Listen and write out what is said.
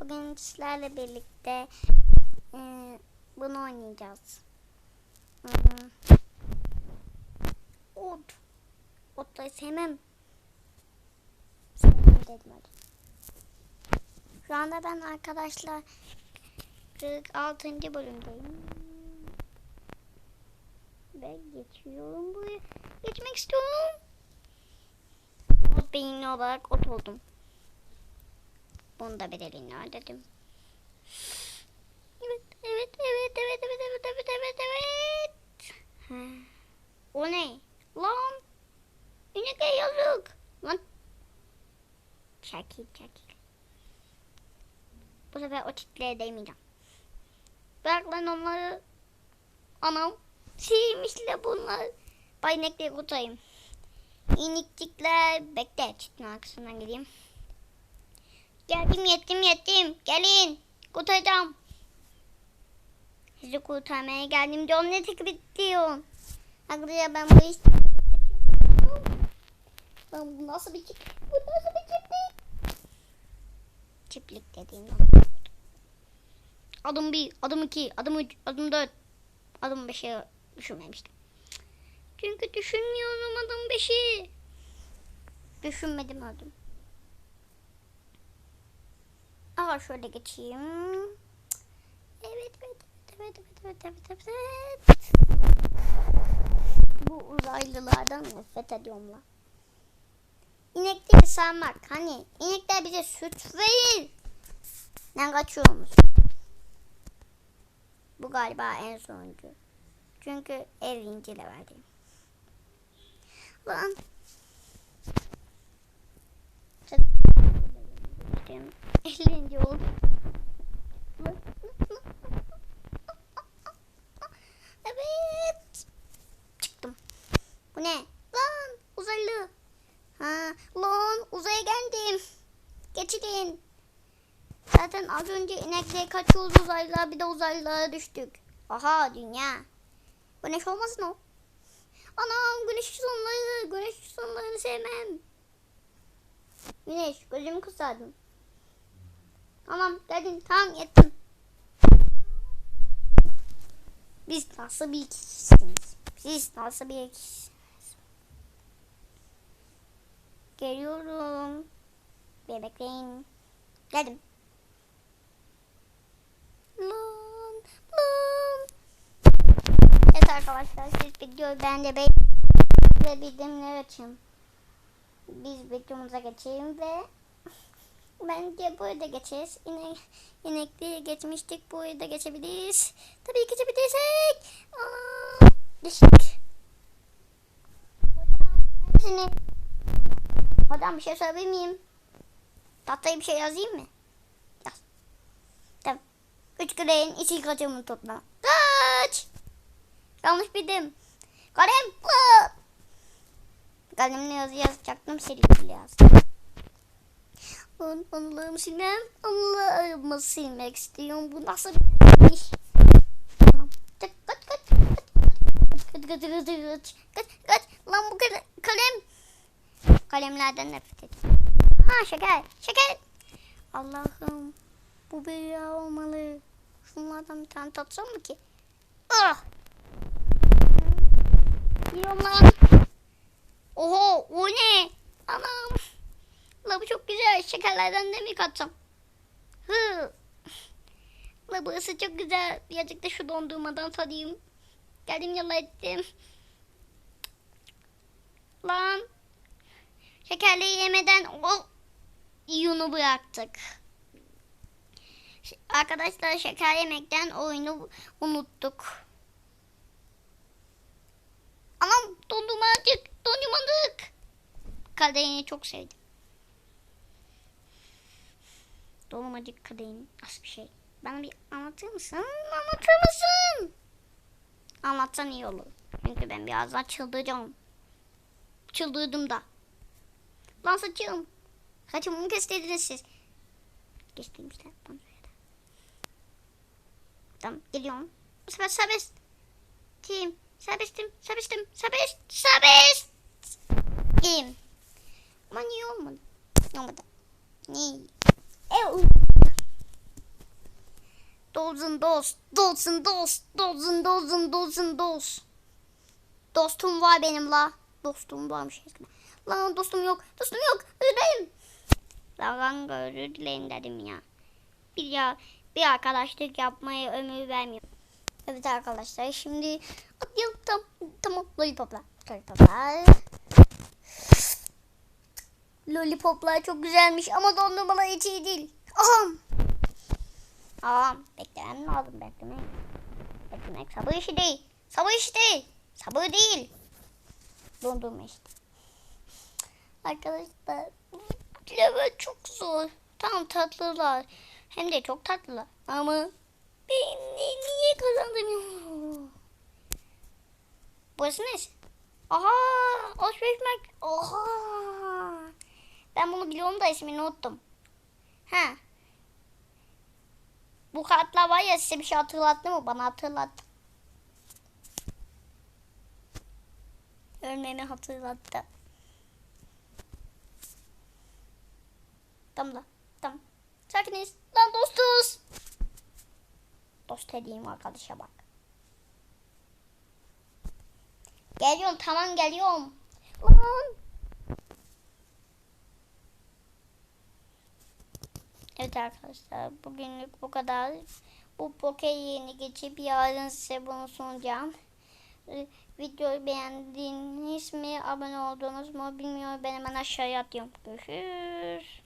Bugün sizlerle birlikte e, bunu oynayacağız. Hmm. Ot. Otları sevmem. Sevmem dedim öyle. Şu anda ben arkadaşlar 46. bölümdeyim. Ve geçiyorum buraya. Geçmek istiyorum. Ot beyinli olarak ot oldum. Bunu da bedelini ödedim. Evet, evet, evet, evet, evet, evet, evet, evet, evet. O ne? Lan! İnekle yazık. Lan! Çekil, çekil. Bu sefer o tiplere değmeyeceğim. Bırak lan onları. Anam. Sihirmişle bunlar. Bay inekleri kurtarayım. İnikçikler. Bekle. Çitin arkasından gideyim. Geldim yettim yettim. Gelin. Kurtaracağım. Sizi kurtarmaya geldim. Canım ne teklif ediyorsun? Arkadaşlar ben bu işte... Lan bu nasıl bir çiftlik? Bu nasıl bir çiftlik? Çiftlik dediğim. Adım bir, adım iki, adım üç, adım dört, adım beşe düşünmemiştim. Çünkü düşünmüyorum adım beşi. Düşünmedim öldüm. Aa şöyle geçeyim. Evet evet evet evet evet evet evet. Bu uzaylılardan nefret ediyorum la. İnekleri sağmak. Hani inekler bize süt verir. Ne kaçıyormuş. Bu galiba en sonuncu. Çünkü 50. leveldeyim. Lan. Çok 50. oldum. Evet. Çıktım. Bu ne? Lan uzaylı. Ha, lan uzaya geldim. Geçidin. Zaten az önce inekle kaçıyoruz uzaylılar bir de uzaylılara düştük. Aha dünya. Güneş olmasın o. Anam güneş sonları, güneş sonlarını sevmem. Güneş gözümü kısardım. Tamam geldim tamam yettim. Biz nasıl bir kişisiniz? Siz nasıl bir kişisiniz? Geliyorum. Bir. Geldim. Lan, lan. Evet arkadaşlar siz videoyu ben de beğen ve bildirimleri açın. Biz videomuza geçelim ve bence burada geçeriz. Yine inekliği geçmiştik. Burayı da geçebiliriz. Tabii geçebilirsek. Aa, geçtik. Hocam? Hocam bir şey söyleyebilir miyim? Tahtaya bir şey yazayım mı? Yaz. Tamam. Üç greyin iki kaçımı topla. Kaç! Yanlış bildim. Kalem. Kalemle yazı yazacaktım. Silip yazdım. Lan Allah'ım silmem. Allah'ım silmek istiyorum. Bu nasıl bir iş? Tamam. Kaç kaç kaç. Kaç kaç kaç kaç lan bu kale- kalem kalemlerden nefret ediyorum. Ha şeker şeker. Allah'ım bu bir rüya olmalı. Şunlardan bir tane tatsam mı ki? Ah! Yiyorum lan. Oho o ne? Anam. La çok güzel. Şekerlerden de mi katsam? Hı. La burası çok güzel. Birazcık da şu dondurmadan tadayım. Geldim yola ettim. Lan. Şekerliği yemeden o yunu bıraktık. Arkadaşlar şeker yemekten oyunu unuttuk. Anam dondurmacık, dondurmalık. Kaderini çok sevdim. Dondurmacık kaderini nasıl bir şey? Bana bir anlatır mısın? Anlatır mısın? Anlatsan iyi olur. Çünkü ben birazdan çıldıracağım. Çıldırdım da. Lan saçım. Saçımı mı kestirdiniz siz? Kestim işte. Tamam. Geliyorum. Bu sefer serbest. Tim. Serbestim. Serbestim. Serbest. Serbest. İyiyim. Ama niye olmadı? Olmadı. Niye? Ev. dozun dost. Dozun dost. Dozun dozun dozun dost. Dostum var benim la. Dostum varmış. Lan dostum yok. Dostum yok. Özür. Lan özür dilerim dedim ya. Bir ya bir arkadaşlık yapmaya ömür vermiyor. Evet arkadaşlar şimdi atlayalım tam tamam lollipoplar. Lollipoplar. Lollipoplar çok güzelmiş ama dondurmalar hiç iyi değil. Aham. Aham. Beklemem lazım beklemek. Beklemek sabır işi değil. Sabır işi değil. Sabır değil. Dondurma işte. Arkadaşlar level çok zor. Tam tatlılar. Hem de çok tatlılar. Ama ben ni- niye kazandım? Burası neresi? Aha! Alışveriş merkezi. Ben bunu biliyorum da ismini unuttum. Ha. Bu kartlar var ya size bir şey hatırlattı mı? Bana hatırlattı. Ölmemi hatırlattı. Tamam da. Tamam. Sakiniz. Lan dostuz. Dost dediğim arkadaşa bak. Geliyorum tamam geliyorum. Lan. Evet arkadaşlar bugünlük bu kadar. Bu poke yeni geçip yarın size bunu sunacağım. Ee, Videoyu beğendiniz mi? Abone oldunuz mu? Bilmiyorum. Ben hemen aşağıya atıyorum. Görüşürüz.